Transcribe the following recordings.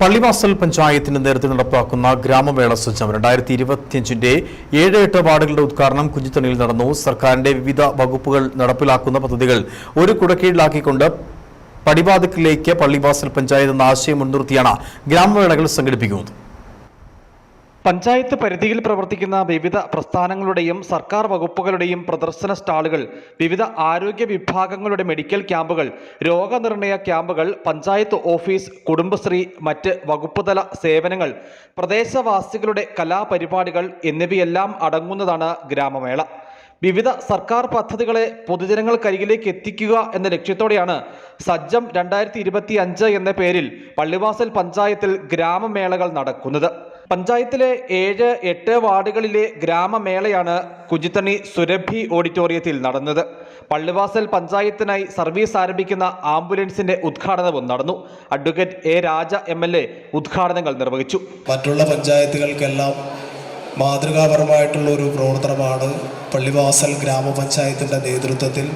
പള്ളിവാസൽ പഞ്ചായത്തിന്റെ നേതൃത്വത്തിൽ നടപ്പാക്കുന്ന ഗ്രാമമേള സജ്ജം രണ്ടായിരത്തി ഇരുപത്തിയഞ്ചിന്റെ ഏഴ് എട്ട് വാർഡുകളുടെ ഉദ്ഘാടനം കുഞ്ഞിത്തണിയിൽ നടന്നു. സർക്കാരിന്റെ വിവിധ വകുപ്പുകൾ നടപ്പിലാക്കുന്ന പദ്ധതികൾ ഒരു കുടക്കീഴിലാക്കിക്കൊണ്ട് പടിവാതിക്കിലേക്ക് പള്ളിവാസൽ പഞ്ചായത്ത് എന്ന ആശയം മുൻനിർത്തിയാണ് ഗ്രാമമേളകൾ സംഘടിപ്പിക്കുന്നത്. പഞ്ചായത്ത് പരിധിയിൽ പ്രവർത്തിക്കുന്ന വിവിധ പ്രസ്ഥാനങ്ങളുടെയും സർക്കാർ വകുപ്പുകളുടെയും പ്രദർശന സ്റ്റാളുകൾ വിവിധ ആരോഗ്യ വിഭാഗങ്ങളുടെ മെഡിക്കൽ ക്യാമ്പുകൾ രോഗനിർണയ ക്യാമ്പുകൾ പഞ്ചായത്ത് ഓഫീസ് കുടുംബശ്രീ മറ്റ് വകുപ്പുതല സേവനങ്ങൾ പ്രദേശവാസികളുടെ കലാപരിപാടികൾ എന്നിവയെല്ലാം അടങ്ങുന്നതാണ് ഗ്രാമമേള. വിവിധ സർക്കാർ പദ്ധതികളെ പൊതുജനങ്ങൾക്കരികിലേക്ക് എത്തിക്കുക എന്ന ലക്ഷ്യത്തോടെയാണ് സജ്ജം രണ്ടായിരത്തി ഇരുപത്തി അഞ്ച് എന്ന പേരിൽ പള്ളിവാസൽ പഞ്ചായത്തിൽ ഗ്രാമമേളകൾ നടക്കുന്നത്. പഞ്ചായത്തിലെ ഏഴ് എട്ട് വാർഡുകളിലെ ഗ്രാമമേളയാണ് കുജിത്തണി സുരഭി ഓഡിറ്റോറിയത്തിൽ നടന്നത്. പള്ളിവാസൽ പഞ്ചായത്തിനായി സർവീസ് ആരംഭിക്കുന്ന ആംബുലൻസിന്റെ ഉദ്ഘാടനവും നടന്നു. Advocate A Raja M L A ഉദ്ഘാടനങ്ങൾ നിർവഹിച്ചു. മറ്റുള്ള പഞ്ചായത്തുകൾക്കെല്ലാം മാതൃകാപരമായിട്ടുള്ള ഒരു പ്രവർത്തനമാണ് പള്ളിവാസൽ ഗ്രാമപഞ്ചായത്തിന്റെ നേതൃത്വത്തിൽ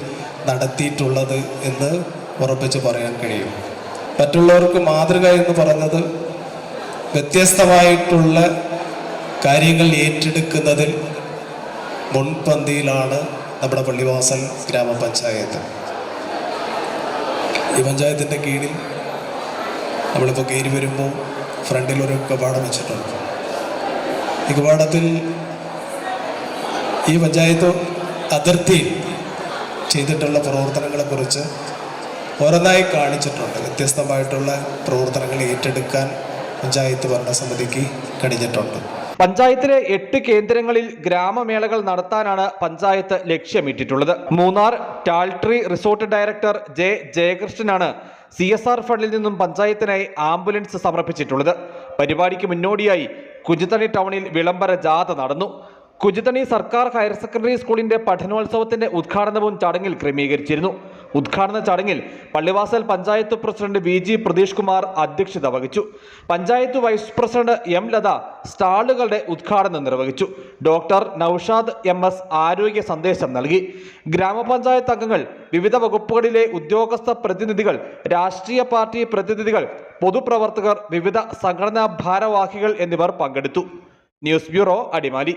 നടത്തിയിട്ടുള്ളത് എന്ന് ഉറപ്പിച്ച് പറയാൻ കഴിയും. മറ്റുള്ളവർക്ക് മാതൃക എന്ന് പറയുന്നത് വ്യത്യസ്തമായിട്ടുള്ള കാര്യങ്ങൾ ഏറ്റെടുക്കുന്നതിൽ മുൻപന്തിയിലാണ് നമ്മുടെ പള്ളിവാസൽ ഗ്രാമപഞ്ചായത്ത്. ഈ പഞ്ചായത്തിന്റെ കീഴിൽ നമ്മളിപ്പോൾ കയറി വരുമ്പോൾ ഫ്രണ്ടിൽ ഒരു കവാടം വെച്ചിട്ടുണ്ട്. ഈ കവാടത്തിൽ ഈ പഞ്ചായത്ത് അതിർത്തിയിൽ ചെയ്തിട്ടുള്ള പ്രവർത്തനങ്ങളെക്കുറിച്ച് ഓരോന്നായി കാണിച്ചിട്ടുണ്ട്. വ്യത്യസ്തമായിട്ടുള്ള പ്രവർത്തനങ്ങൾ ഏറ്റെടുക്കാൻ പഞ്ചായത്ത് ഭരണസമിതിക്ക് കഴിഞ്ഞിട്ടുണ്ട്. പഞ്ചായത്തിലെ എട്ട് കേന്ദ്രങ്ങളിൽ ഗ്രാമമേളകൾ നടത്താനാണ് panchayat ലക്ഷ്യമിട്ടിട്ടുള്ളത്. Munnar tall tree resort director J ജയകൃഷ്ണനാണ് C S R ഫണ്ടിൽ നിന്നും പഞ്ചായത്തിനായി ആംബുലൻസ് സമർപ്പിച്ചിട്ടുള്ളത്. പരിപാടിക്ക് മുന്നോടിയായി കുഞ്ചിത്തണി ടൗണിൽ വിളംബര ജാഥ നടന്നു. കുഞ്ചിത്തണി സർക്കാർ ഹയർ സെക്കൻഡറി സ്കൂളിന്റെ പഠനോത്സവത്തിന്റെ ഉദ്ഘാടനവും ചടങ്ങിൽ ക്രമീകരിച്ചിരുന്നു. ഉദ്ഘാടന ചടങ്ങിൽ Pallivasal panchayat president V G Pratheesh Kumar അധ്യക്ഷത വഹിച്ചു. Panchayat vice president M Latha സ്റ്റാളുകളുടെ ഉദ്ഘാടനം നിർവഹിച്ചു. ഡോക്ടർ നൌഷാദ് എം എസ് ആരോഗ്യ സന്ദേശം നൽകി. ഗ്രാമപഞ്ചായത്ത് അംഗങ്ങൾ വിവിധ വകുപ്പുകളിലെ ഉദ്യോഗസ്ഥ പ്രതിനിധികൾ രാഷ്ട്രീയ പാർട്ടി പ്രതിനിധികൾ പൊതുപ്രവർത്തകർ വിവിധ സംഘടനാ ഭാരവാഹികൾ എന്നിവർ പങ്കെടുത്തു. News bureau Adimali.